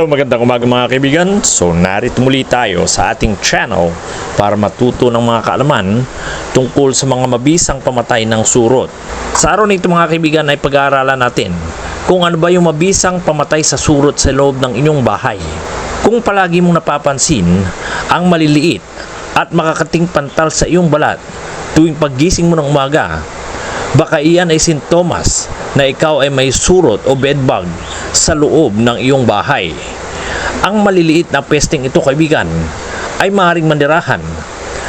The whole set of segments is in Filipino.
Hello, magandang umaga mga kaibigan. So, narito muli tayo sa ating channel para matuto ng mga kaalaman tungkol sa mga mabisang pamatay ng surot. Sa araw nito mga kaibigan ay pag-aaralan natin kung ano ba yung mabisang pamatay sa surot sa loob ng inyong bahay. Kung palagi mong napapansin ang maliliit at makakating pantal sa iyong balat tuwing paggising mo ng umaga, Baka iyan ay sintomas na ikaw ay may surot o bedbug sa loob ng iyong bahay. Ang maliliit na pesting ito kaibigan ay maaaring manirahan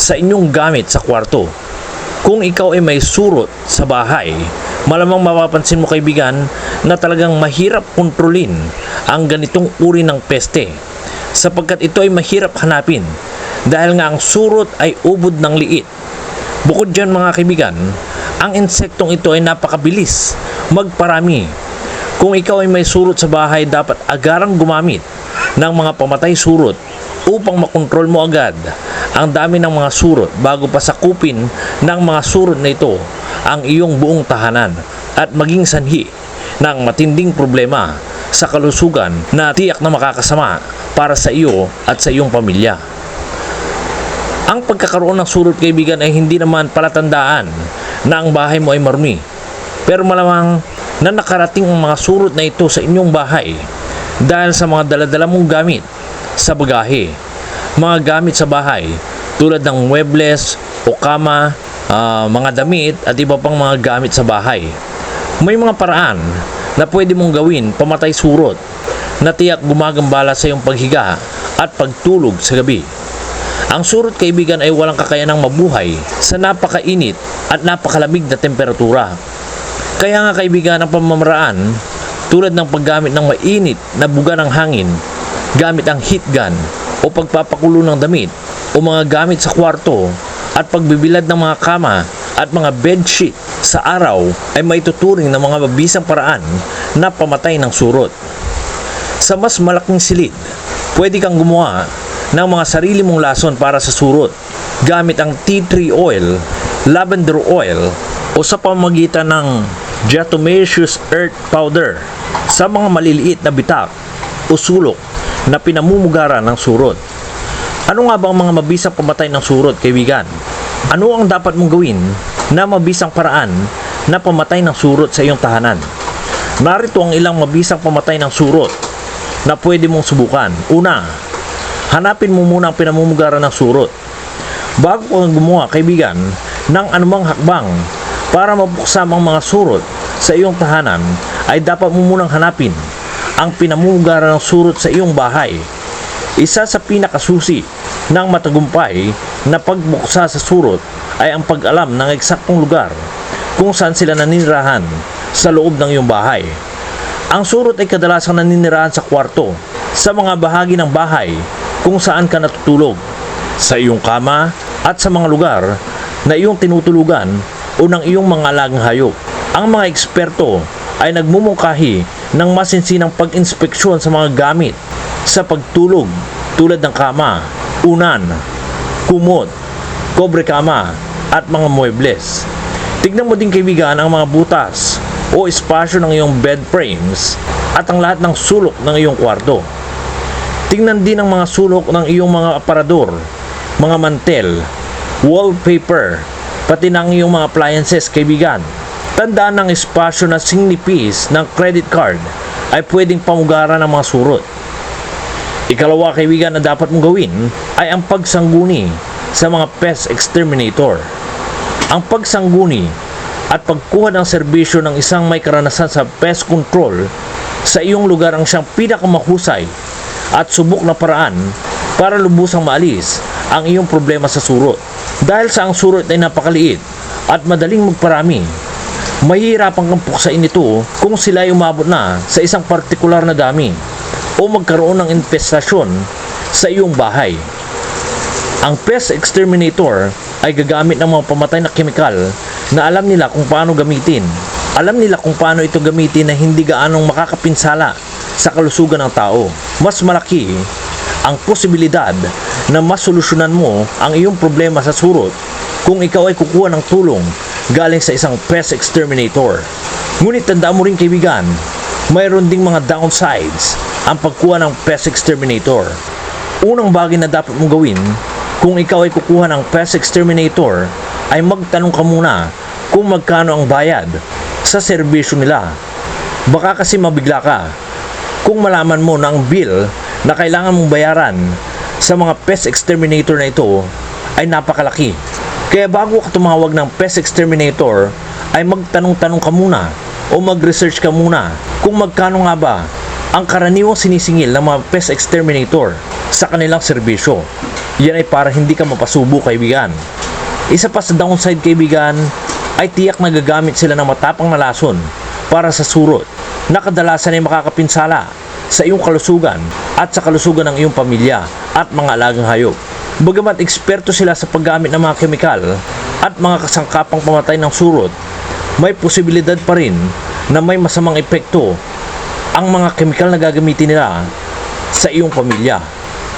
sa inyong gamit sa kwarto. Kung ikaw ay may surot sa bahay, malamang mapapansin mo kaibigan na talagang mahirap kontrolin ang ganitong uri ng peste sapagkat ito ay mahirap hanapin dahil nga ang surot ay ubod ng liit. Bukod dyan mga kaibigan, ang insektong ito ay napakabilis magparami. Kung ikaw ay may surot sa bahay, dapat agarang gumamit ng mga pamatay surot upang makontrol mo agad ang dami ng mga surot bago pa sakupin ng mga surot na ito ang iyong buong tahanan at maging sanhi ng matinding problema sa kalusugan na tiyak na makakasama para sa iyo at sa iyong pamilya. Ang pagkakaroon ng surot kaibigan ay hindi naman palatandaan na ang bahay mo ay marumi. Pero malamang na nakarating ang mga surot na ito sa inyong bahay dahil sa mga daladala mong gamit sa bagahe. Mga gamit sa bahay tulad ng muebles o kama, ah, mga damit at iba pang mga gamit sa bahay. May mga paraan na pwede mong gawin pamatay surot na tiyak gumagambala sa iyong paghiga at pagtulog sa gabi. Ang surot kaibigan ay walang kakayanang mabuhay sa napakainit at napakalamig na temperatura. Kaya nga kaibigan ang pamamaraan tulad ng paggamit ng mainit na buga ng hangin, gamit ang heat gun o pagpapakulo ng damit o mga gamit sa kwarto at pagbibilad ng mga kama at mga bedsheet sa araw ay maituturing ng mga mabisang paraan na pamatay ng surot. Sa mas malaking silid, pwede kang gumawa ng mga sarili mong lason para sa surot gamit ang tea tree oil, lavender oil o sa pamagitan ng diatomaceous earth powder sa mga maliliit na bitak o sulok na pinamumugaran ng surot. Ano nga ba ang mga mabisang pamatay ng surot, kaibigan? Ano ang dapat mong gawin na mabisang paraan na pamatay ng surot sa iyong tahanan? Narito ang ilang mabisang pamatay ng surot na pwede mong subukan. Una, hanapin mo muna ang pinamumugaran ng surot. Bago ka gumawa, kaibigan, ng anumang hakbang para mabuksan ang mga surot sa iyong tahanan, ay dapat mo munang hanapin ang pinamumugaran ng surot sa iyong bahay. Isa sa pinakasusi ng matagumpay na pagbuksa sa surot ay ang pag-alam ng eksaktong lugar kung saan sila naninirahan sa loob ng iyong bahay. Ang surot ay kadalasang naninirahan sa kwarto, sa mga bahagi ng bahay kung saan ka natutulog, sa iyong kama at sa mga lugar na iyong tinutulugan o ng iyong mga alagang hayop. Ang mga eksperto ay nagmumungkahi ng masinsinang pag-inspeksyon sa mga gamit sa pagtulog tulad ng kama, unan, kumot, kobre kama at mga muebles. Tignan mo din kaibigan ang mga butas o espasyo ng iyong bed frames at ang lahat ng sulok ng iyong kwarto. Tingnan din ang mga sulok ng iyong mga aparador, mga mantel, wallpaper, pati ng iyong mga appliances kaibigan. Tandaan ng espasyo na singnipis ng credit card ay pwedeng pamugaran ng mga surot. Ikalawa kaibigan na dapat mong gawin ay ang pagsangguni sa mga pest exterminator. Ang pagsangguni at pagkuha ng serbisyo ng isang may karanasan sa pest control sa iyong lugar ang siyang pinakamahusay at subok na paraan para lubusang maalis ang iyong problema sa surot. Dahil sa ang surot ay napakaliit at madaling magparami, mahihirapan kang puksain ito kung sila ay umabot na sa isang partikular na dami o magkaroon ng infestasyon sa iyong bahay. Ang pest exterminator ay gagamit ng mga pamatay na kemikal na alam nila kung paano gamitin. Alam nila kung paano ito gamitin na hindi gaanong makakapinsala sa kalusugan ng tao. Mas malaki ang posibilidad na masolusyonan mo ang iyong problema sa surot kung ikaw ay kukuha ng tulong galing sa isang pest exterminator. Ngunit tandaan mo rin kaibigan, mayroon ding mga downsides ang pagkuha ng pest exterminator. Unang bagay na dapat mong gawin kung ikaw ay kukuha ng pest exterminator ay magtanong ka muna kung magkano ang bayad sa serbisyo nila. Baka kasi mabigla ka kung malaman mo na ang bill na kailangan mong bayaran sa mga pest exterminator na ito ay napakalaki. Kaya bago ka tumawag ng pest exterminator ay magtanong-tanong ka muna o mag-research ka muna kung magkano nga ba ang karaniwang sinisingil ng mga pest exterminator sa kanilang serbisyo. Yan ay para hindi ka mapasubo kaibigan. Isa pa sa downside kaibigan ay tiyak na gagamit sila ng matapang na lason para sa surot na kadalasan ay makakapinsala sa iyong kalusugan at sa kalusugan ng iyong pamilya at mga alagang hayop. Bagamat eksperto sila sa paggamit ng mga kemikal at mga kasangkapang pamatay ng surot, may posibilidad pa rin na may masamang epekto ang mga kemikal na gagamitin nila sa iyong pamilya.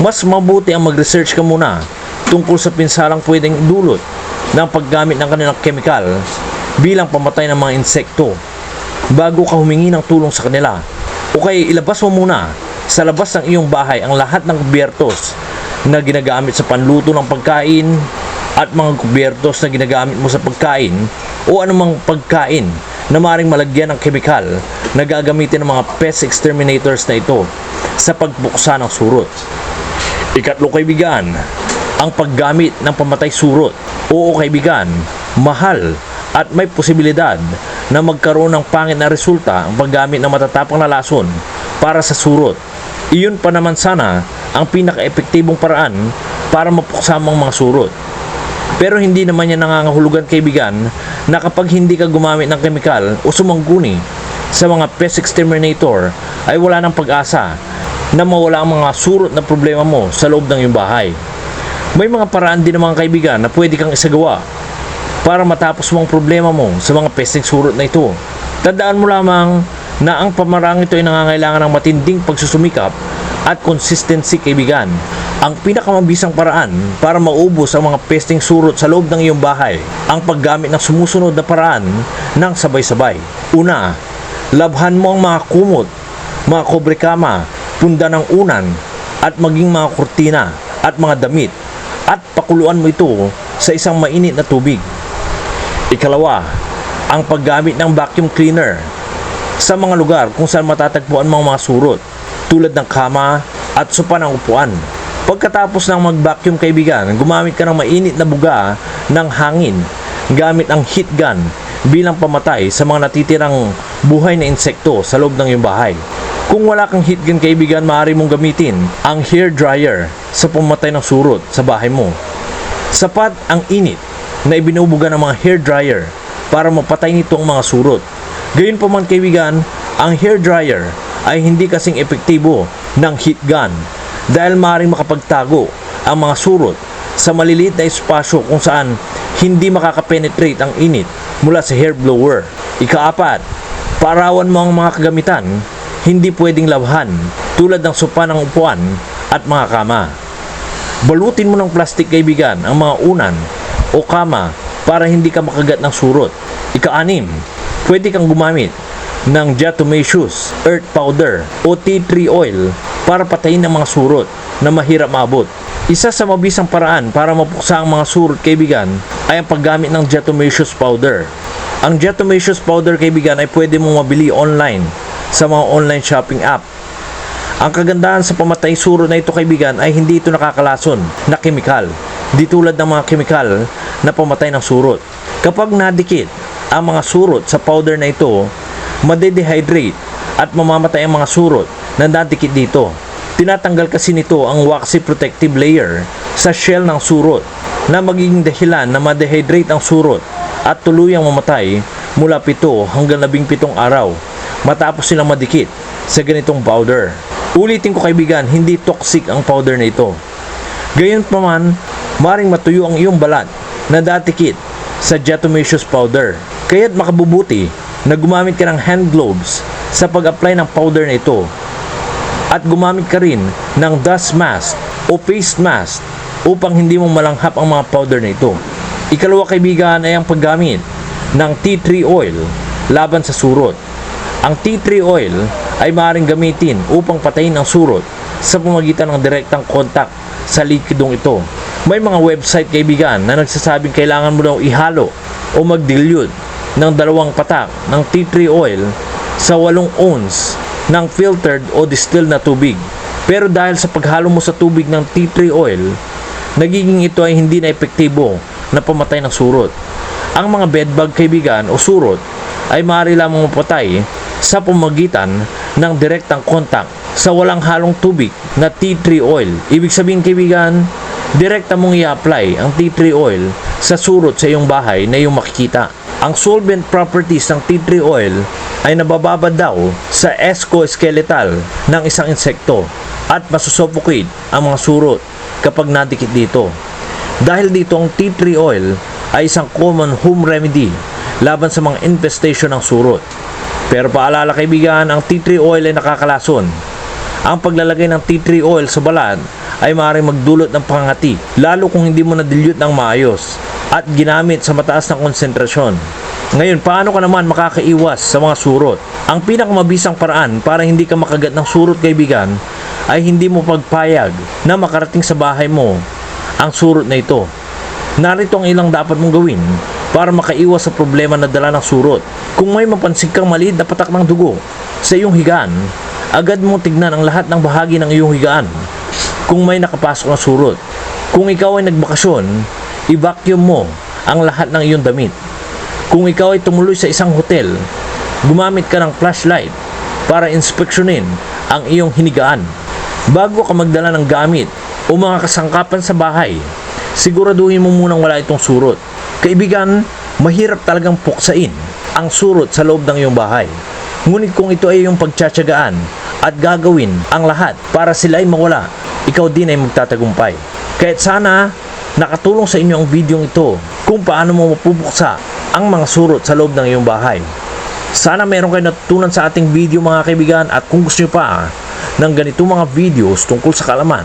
Mas mabuti ang mag-research ka muna tungkol sa pinsalang pwedeng dulot ng paggamit ng kanilang kemikal bilang pamatay ng mga insekto bago ka humingi ng tulong sa kanila. O kaya ilabas mo muna sa labas ng iyong bahay ang lahat ng kubyertos na ginagamit sa panluto ng pagkain at mga kubyertos na ginagamit mo sa pagkain o anumang pagkain na maring malagyan ng kemikal na gagamitin ng mga pest exterminators na ito sa pagbuksa ng surot. Ikatlo kaibigan, ang paggamit ng pamatay surot. Oo kaibigan, mahal at may posibilidad na magkaroon ng pangit na resulta ang paggamit ng matatapang na lason para sa surot. Iyon pa naman sana ang pinaka-epektibong paraan para mapuksa ang mga surot. Pero hindi naman yan nangangahulugan kaibigan na kapag hindi ka gumamit ng kemikal o sumangguni sa mga pest exterminator ay wala ng pag-asa na mawala ang mga surot na problema mo sa loob ng iyong bahay. May mga paraan din naman kaibigan na pwede kang isagawa para matapos mo ang problema mo sa mga pesting surot na ito. Tandaan mo lamang na ang pamarang ito ay nangangailangan ng matinding pagsusumikap at consistency kaibigan. Ang pinakamabisang paraan para maubos ang mga pesting surot sa loob ng iyong bahay ang paggamit ng sumusunod na paraan ng sabay-sabay. Una, labhan mo ang mga kumot, mga kobrekama, punda ng unan, at maging mga kurtina at mga damit at pakuluan mo ito sa isang mainit na tubig. Ikalawa, ang paggamit ng vacuum cleaner sa mga lugar kung saan matatagpuan mga mga surot tulad ng kama at sopa ng upuan. Pagkatapos ng mag-vacuum kaibigan, gumamit ka ng mainit na buga ng hangin gamit ang heat gun bilang pamatay sa mga natitirang buhay na insekto sa loob ng iyong bahay. Kung wala kang heat gun kaibigan, maaari mong gamitin ang hair dryer sa pumatay ng surot sa bahay mo. Sapat ang init na ibinubuga ng mga hair dryer para mapatay nito ang mga surot. Gayun pa man kaibigan, ang hair dryer ay hindi kasing epektibo ng heat gun dahil maaaring makapagtago ang mga surot sa maliliit na espasyo kung saan hindi makakapenetrate ang init mula sa hair blower. Ikaapat, parawan mo ang mga kagamitan hindi pwedeng labhan tulad ng sopa ng upuan at mga kama. Balutin mo ng plastic kaibigan ang mga unan o kama para hindi ka makagat ng surot. Ikaanim, pwede kang gumamit ng diatomaceous earth powder o tea tree oil para patayin ang mga surot na mahirap maabot. Isa sa mabisang paraan para mapuksa ang mga surot kaibigan ay ang paggamit ng diatomaceous powder. Ang diatomaceous powder kaibigan ay pwede mong mabili online sa mga online shopping app. Ang kagandahan sa pamatay surot na ito kaibigan ay hindi ito nakakalason na kemikal. Di tulad ng mga kemikal na pamatay ng surot. Kapag nadikit ang mga surot sa powder na ito, madedehydrate at mamamatay ang mga surot na nadikit dito. Tinatanggal kasi nito ang waxy protective layer sa shell ng surot na magiging dahilan na madehydrate ang surot at tuluyang mamatay mula 7 hanggang 17 araw matapos silang madikit sa ganitong powder. Ulitin ko kaibigan, hindi toxic ang powder na ito. Gayon pa man, maring matuyo ang iyong balat na datikit sa diatomaceous powder. Kaya't makabubuti na gumamit ka ng hand gloves sa pag-apply ng powder na ito. At gumamit ka rin ng dust mask o face mask upang hindi mo malanghap ang mga powder na ito. Ikalawa kaibigan ay ang paggamit ng tea tree oil laban sa surot. Ang tea tree oil ay maaaring gamitin upang patayin ang surot sa pamagitan ng direktang kontak sa likidong ito. May mga website kaibigan na nagsasabing kailangan mo daw ihalo o mag-dilute ng dalawang patak ng tea tree oil sa 8 ounce ng filtered o distilled na tubig. Pero dahil sa paghalo mo sa tubig ng tea tree oil, nagiging ito ay hindi na epektibo na pamatay ng surot. Ang mga bedbug kaibigan o surot ay maaari lamang mapatay sa pamagitan ng direktang kontak sa walang halong tubig na tea tree oil. Ibig sabihin kaibigan, direkta mong i-apply ang tea tree oil sa surot sa iyong bahay na iyong makikita. Ang solvent properties ng tea tree oil ay nabababa daw sa exoskeletal ng isang insekto at masusuffocate ang mga surot kapag nadikit dito. Dahil dito ang tea tree oil ay isang common home remedy laban sa mga infestation ng surot. Pero paalala kaibigan, ang tea tree oil ay nakakalason. Ang paglalagay ng tea tree oil sa balat ay maaaring magdulot ng pangati, lalo kung hindi mo na-dilute ng maayos at ginamit sa mataas na konsentrasyon. Ngayon, paano ka naman makakaiwas sa mga surot? Ang pinakamabisang paraan para hindi ka makagat ng surot kaibigan ay hindi mo pagpayag na makarating sa bahay mo ang surot na ito. Narito ang ilang dapat mong gawin para makaiwas sa problema na dala ng surot. Kung may mapansin kang maliit na patak ng dugo sa iyong higaan, agad mong tignan ang lahat ng bahagi ng iyong higaan kung may nakapasok na surot. Kung ikaw ay nagbakasyon, i-vacuum mo ang lahat ng iyong damit. Kung ikaw ay tumuloy sa isang hotel, gumamit ka ng flashlight para inspeksyonin ang iyong hinigaan. Bago ka magdala ng gamit o mga kasangkapan sa bahay, siguraduhin mo munang wala itong surot. Kaibigan, mahirap talagang puksain ang surot sa loob ng iyong bahay. Ngunit kung ito ay iyong pagtsatsagaan at gagawin ang lahat para sila ay mawala, ikaw din ay magtatagumpay. Kahit sana nakatulong sa inyo ang video ito kung paano mo mapupuksa ang mga surot sa loob ng iyong bahay. Sana meron kayo natutunan sa ating video mga kaibigan at kung gusto nyo pa ng ganito mga videos tungkol sa kalaman,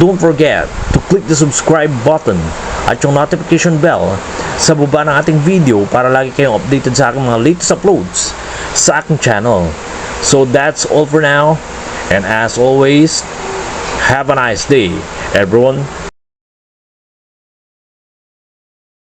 don't forget to click the subscribe button at yung notification bell sa baba ng ating video para lagi kayong updated sa aking mga latest uploads sa aking channel. So that's all for now and as always, have a nice day everyone.